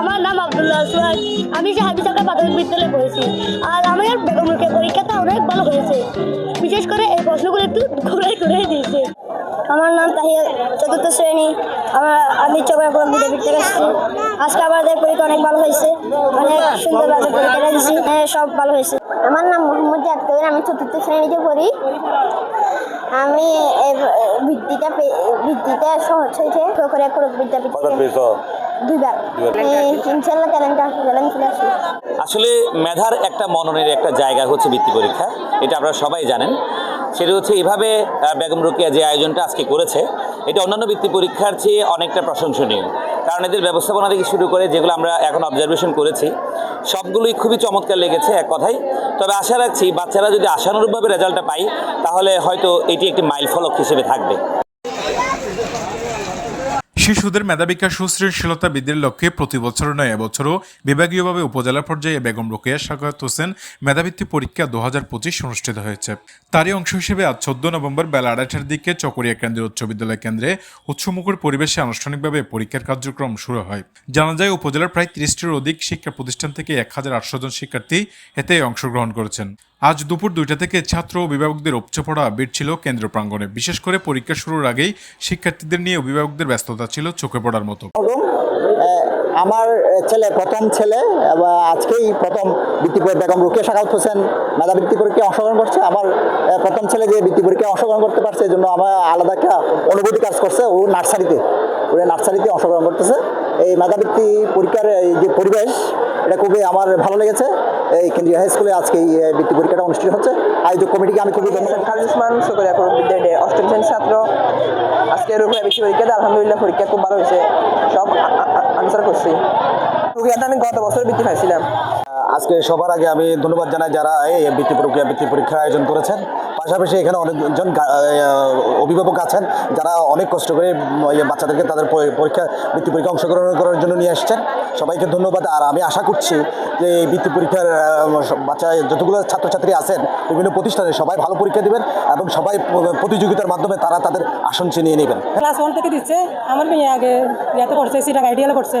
আমার নাম আব্দুল্লাহ সুরাজ আমি হাদিস আকা প্রাথমিক বিদ্যালয়ে পড়েছি। আর আমার বেগম পরীক্ষাটা অনেক ভালো হয়েছে। বিশেষ করে এই প্রশ্নগুলো একটু ঘুরে ঘুরে দিয়েছে। আমার নাম তাহিয়া, চতুর্থ শ্রেণি। আমার, আমি চক্রাপুরম বিদ্যাপীঠ থেকে এসেছি। আজকে আমাদের পরীক্ষা অনেক ভালো হয়েছে। অনেক সুন্দরভাবে পরীক্ষাটা দিয়েছি। হ্যাঁ সব ভালো হয়েছে। আমার নাম মোহাম্মদ জাদ আমি চতুর্থ শ্রেণীতে পড়ি। আমি ভিত্তিটা ভিত্তিটা সহজ হয়েছে। করে বিদ্যাপীঠ দুইবার। ইনশাল্লাহ ট্যালেন্ট আসবে চলে আসবে। আসলে মেধার একটা মননের একটা জায়গা হচ্ছে বৃত্তি পরীক্ষা এটা আপনারা সবাই জানেন। সেটা হচ্ছে এভাবে আহ, বেগম রোকেয়া যে আয়োজনটা আজকে করেছে এটা অন্যান্য বৃত্তি পরীক্ষার চেয়ে অনেকটা প্রশংসনীয়। কারণ এদের ব্যবস্থাপনা থেকে শুরু করে যেগুলো আমরা এখন অবজারভেশন করেছি সবগুলোই খুবই চমৎকার লেগেছে এক কথায়। তবে আশা রাখছি বাচ্চারা যদি আশানুরূপভাবে রেজাল্টটা পাই তাহলে হয়তো এটি একটি মাইল ফলক হিসেবে থাকবে। শিশুদের মেধাবিকাশ সুশৃঙ্খলতা বৃদ্ধির লক্ষ্যে প্রতি বছর নয়, এবছরও বিভাগীয়ভাবে উপজেলা পর্যায়ে বেগম রোকেয়া শাকাত হোসেন মেধাবৃত্তি পরীক্ষা দু হাজার পঁচিশ অনুষ্ঠিত হয়েছে। তারই অংশ হিসেবে আজ চোদ্দ নভেম্বর বেলা আড়াইটার দিকে চকরিয়া কেন্দ্রীয় উচ্চ বিদ্যালয় কেন্দ্রে উৎসমুখর পরিবেশে আনুষ্ঠানিকভাবে পরীক্ষার কার্যক্রম শুরু হয়। জানা যায়, উপজেলার প্রায় তিরিশটির অধিক শিক্ষা প্রতিষ্ঠান থেকে এক হাজার আটশো জন শিক্ষার্থী এতে অংশগ্রহণ করেছেন। আজ দুপুর দুইটা থেকে ছাত্র অভিভাবকদের উপচে পড়া ভিড় ছিল কেন্দ্র প্রাঙ্গণে। বিশেষ করে পরীক্ষা শুরুর আগেই শিক্ষার্থীদের নিয়ে অভিভাবকদের ব্যস্ততা ছিল চোখে পড়ার মতো। আমার ছেলে, প্রথম ছেলে আজকেই প্রথম বৃত্তি পরী- বেগম রুকিয়া শাকাউত হোসেন মেধা বৃত্তি পরীক্ষায় অংশগ্রহণ করছে, আমার প্রথম ছেলে যে বৃত্তি পরীক্ষায় অংশগ্রহণ করতে পারছে, এই জন্য আমার আলাদা একটা অনুভূতি কাজ করছে, ও নার্সারিতে ও নার্সারিতে অংশগ্রহণ করতেছে। এই মেধাবৃত্তি পরীক্ষার এই যে পরিবেশ, এটা খুবই আমার ভালো লেগেছে। এই কেন্দ্রীয় হাই স্কুলে আজকে এই বৃত্তি পরীক্ষাটা অনুষ্ঠিত হচ্ছে। আয়োজক কমিটিকে আমি খুবই ধন্যবাদ। বিদ্যালয়ে অষ্টম ছাত্র। আজকে রুকিয়া বিশ্ব পরীক্ষাতে আলহামদুলিল্লাহ পরীক্ষা খুব ভালো হয়েছে। সব আনসার করছি। রুকিয়াতে আমি গত বছর বৃত্তি পাইছিলাম। আজকে সবার আগে আমি ধন্যবাদ জানাই যারা এই বৃত্তি প্রক্রিয়া বৃত্তি পরীক্ষার আয়োজন করেছেন। পাশাপাশি এখানে অনেকজন অভিভাবক আছেন যারা অনেক কষ্ট করে বাচ্চাদেরকে তাদের পরীক্ষা বৃত্তি পরীক্ষা অংশগ্রহণ করার জন্য নিয়ে আসছেন সবাইকে ধন্যবাদ। আর আমি আশা করছি যে এই বৃত্তি পরীক্ষার বাচ্চা যতগুলো ছাত্রছাত্রী আছেন বিভিন্ন প্রতিষ্ঠানে সবাই ভালো পরীক্ষা দিবেন এবং সবাই প্রতিযোগিতার মাধ্যমে তারা তাদের আসন চিনিয়ে নেবেন। ক্লাস ওয়ান থেকে দিচ্ছে। আমার মেয়ে আগে ইয়াতে পড়ছে সিটাক আইডিয়ালে পড়ছে।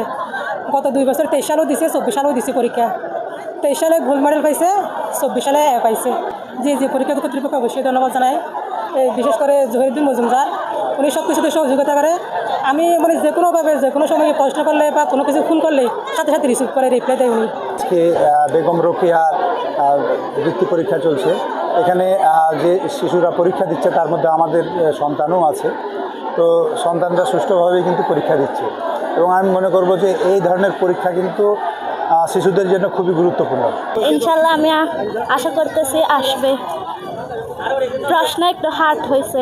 গত দুই বছর তেইশ দিছে, চব্বিশ সালেও দিছে পরীক্ষা তেইশ সালে গোল্ড মেডেল পাইছে, চব্বিশ সালে এ পাইছে। যে যে পরীক্ষা কর্তৃপক্ষ অবশ্যই ধন্যবাদ জানাই বিশেষ করে জহিরুদ্দিন মজুমদার উনি সব কিছুতে সহযোগিতা করে আমি মানে যে কোনোভাবে যে কোনো সময় প্রশ্ন করলে বা কোনো কিছু ফোন করলে সাথে সাথে রিসিভ করে রিপ্লাই দেয় উনি। আজকে বেগম রোকেয়ার বৃত্তি পরীক্ষা চলছে। এখানে যে শিশুরা পরীক্ষা দিচ্ছে, তার মধ্যে আমাদের সন্তানও আছে। তো সন্তানরা সুষ্ঠুভাবে কিন্তু পরীক্ষা দিচ্ছে। এবং আমি মনে করব যে এই ধরনের পরীক্ষা কিন্তু শিশুদের জন্য খুবই গুরুত্বপূর্ণ। ইনশাল্লাহ আমি আশা করতেছি আসবে। প্রশ্ন একটু হার্ড হয়েছে।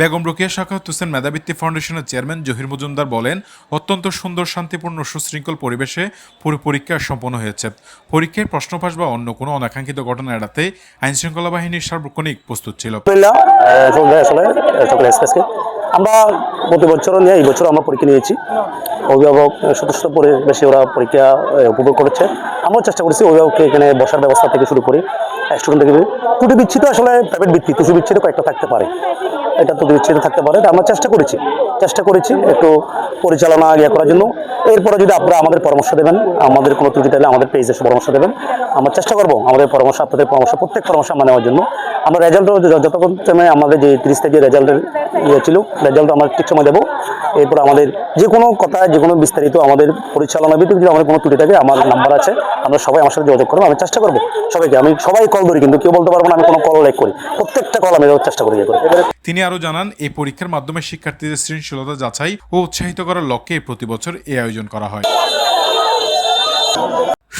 বেগম রোকেয়া শাখাত হোসেন মেধাবৃত্তি ফাউন্ডেশনের চেয়ারম্যান জহির মজুমদার বলেন অত্যন্ত সুন্দর শান্তিপূর্ণ সুশৃঙ্খল পরিবেশে পুরো পরীক্ষা সম্পন্ন হয়েছে। পরীক্ষায় প্রশ্নপাশ বা অন্য কোনো অনাকাঙ্ক্ষিত ঘটনা এড়াতে আইনশৃঙ্খলা বাহিনীর সার্বক্ষণিক প্রস্তুত ছিল। আমরা প্রতি বছরও নিয়ে, এই বছর আমরা পরীক্ষা নিয়েছি। অভিভাবক সদস্য পরিবেশে ওরা পরীক্ষা উপভোগ করেছে। আমরাও চেষ্টা করেছি অভিভাবককে এখানে বসার ব্যবস্থা থেকে শুরু করি স্টুডেন্ট থেকে। ত্রুটি বিচ্ছিত আসলে প্রাইভেট ভিত্তি কিছু বিচ্ছিত কয়েকটা থাকতে পারে। এটা ত্রুটি বিচ্ছিত থাকতে পারে আমরা চেষ্টা করেছি। চেষ্টা করেছি একটু পরিচালনা ইয়ে করার জন্য। এরপরে যদি আপনারা আমাদের পরামর্শ দেবেন, আমাদের কোনো ত্রুটি থাকলে আমাদের পেজে এসে পরামর্শ দেবেন। আমরা চেষ্টা করব আমাদের পরামর্শ, আপনাদের পরামর্শ, প্রত্যেক পরামর্শ আমরা নেওয়ার জন্য। আমরা রেজাল্টও যতক্ষণ সময় আমাদের যে তিরিশ থেকে রেজাল্টের ইয়ে ছিল রেজাল্ট আমরা ঠিক সময় দেবো। এরপর আমাদের যে কোনো কথা, যে কোনো বিস্তারিত আমাদের পরিচালনা ভিত্তিক যদি আমাদের কোনো ত্রুটি থাকে, আমার নাম্বার আছে। আমরা সবাই আমার সাথে যোগাযোগ করব, আমি চেষ্টা করব সবাইকে। আমি সবাই কল ধরি, কিন্তু কেউ বলতে পারব না, আমি কোনো কল লাইক করি। প্রত্যেকটা কল আমি চেষ্টা করি ইয়ে করে। তিনি আরও জানান, এই পরীক্ষার মাধ্যমে শিক্ষার্থীদের সৃজনশীলতা যাচাই ও উৎসাহিত করার লক্ষ্যে প্রতি বছর এই আয়োজন করা হয়।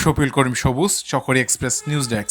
শফিল করিম সবুজ চকরি এক্সপ্রেস নিউজ ডেস্ক।